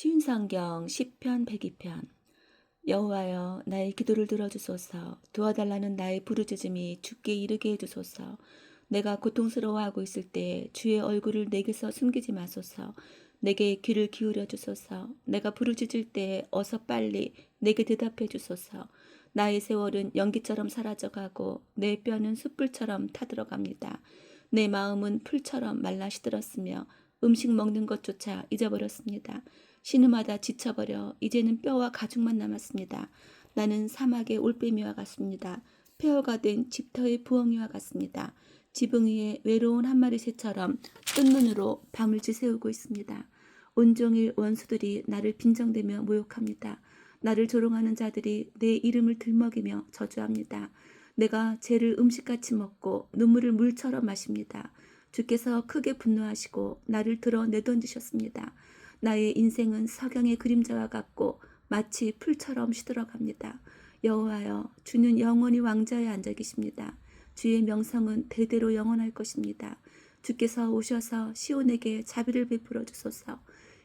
시윤성경 10편 102편. 여호와여 나의 기도를 들어주소서. 도와달라는 나의 부르짖음이 주께 이르게 해주소서. 내가 고통스러워하고 있을 때 주의 얼굴을 내게서 숨기지 마소서. 내게 귀를 기울여 주소서. 내가 부르짖을 때 어서 빨리 내게 대답해 주소서. 나의 세월은 연기처럼 사라져가고 내 뼈는 숯불처럼 타들어갑니다. 내 마음은 풀처럼 말라 시들었으며 음식 먹는 것조차 잊어버렸습니다. 신음하다 지쳐버려 이제는 뼈와 가죽만 남았습니다. 나는 사막의 올빼미와 같습니다. 폐허가 된 집터의 부엉이와 같습니다. 지붕 위에 외로운 한 마리 새처럼 뜬 눈으로 밤을 지새우고 있습니다. 온종일 원수들이 나를 빈정대며 모욕합니다. 나를 조롱하는 자들이 내 이름을 들먹이며 저주합니다. 내가 죄를 음식같이 먹고 눈물을 물처럼 마십니다. 주께서 크게 분노하시고 나를 들어 내던지셨습니다. 나의 인생은 석양의 그림자와 같고 마치 풀처럼 시들어갑니다. 여호와여 주는 영원히 왕자에 앉아 계십니다. 주의 명성은 대대로 영원할 것입니다. 주께서 오셔서 시온에게 자비를 베풀어 주소서.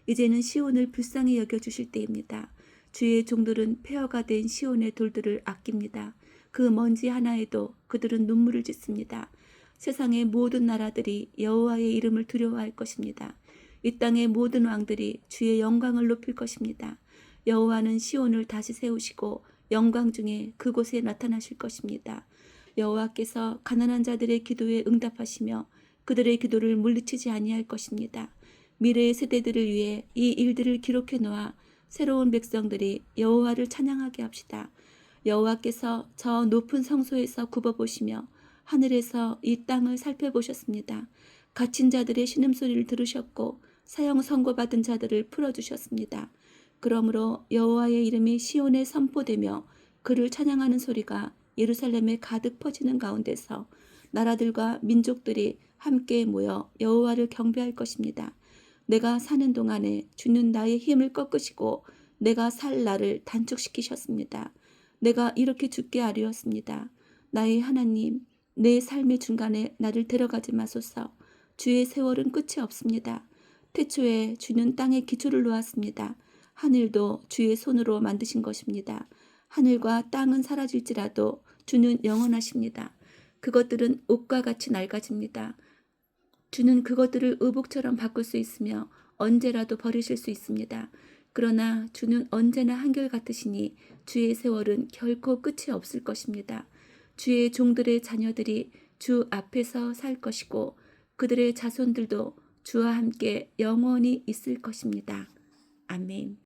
이제는 시온을 불쌍히 여겨 주실 때입니다. 주의 종들은 폐허가 된 시온의 돌들을 아낍니다. 그 먼지 하나에도 그들은 눈물을 짓습니다. 세상의 모든 나라들이 여호와의 이름을 두려워할 것입니다. 이 땅의 모든 왕들이 주의 영광을 높일 것입니다. 여호와는 시온을 다시 세우시고 영광 중에 그곳에 나타나실 것입니다. 여호와께서 가난한 자들의 기도에 응답하시며 그들의 기도를 물리치지 아니할 것입니다. 미래의 세대들을 위해 이 일들을 기록해 놓아 새로운 백성들이 여호와를 찬양하게 합시다. 여호와께서 저 높은 성소에서 굽어보시며 하늘에서 이 땅을 살펴보셨습니다. 갇힌 자들의 신음소리를 들으셨고 사형 선고받은 자들을 풀어주셨습니다. 그러므로 여호와의 이름이 시온에 선포되며 그를 찬양하는 소리가 예루살렘에 가득 퍼지는 가운데서 나라들과 민족들이 함께 모여 여호와를 경배할 것입니다. 내가 사는 동안에 주는 나의 힘을 꺾으시고 내가 살 날을 단축시키셨습니다. 내가 이렇게 죽게 하려었습니다. 나의 하나님, 내 삶의 중간에 나를 데려가지 마소서. 주의 세월은 끝이 없습니다. 태초에 주는 땅에 기초를 놓았습니다. 하늘도 주의 손으로 만드신 것입니다. 하늘과 땅은 사라질지라도 주는 영원하십니다. 그것들은 옷과 같이 낡아집니다. 주는 그것들을 의복처럼 바꿀 수 있으며 언제라도 버리실 수 있습니다. 그러나 주는 언제나 한결같으시니 주의 세월은 결코 끝이 없을 것입니다. 주의 종들의 자녀들이 주 앞에서 살 것이고 그들의 자손들도 주와 함께 영원히 있을 것입니다. 아멘.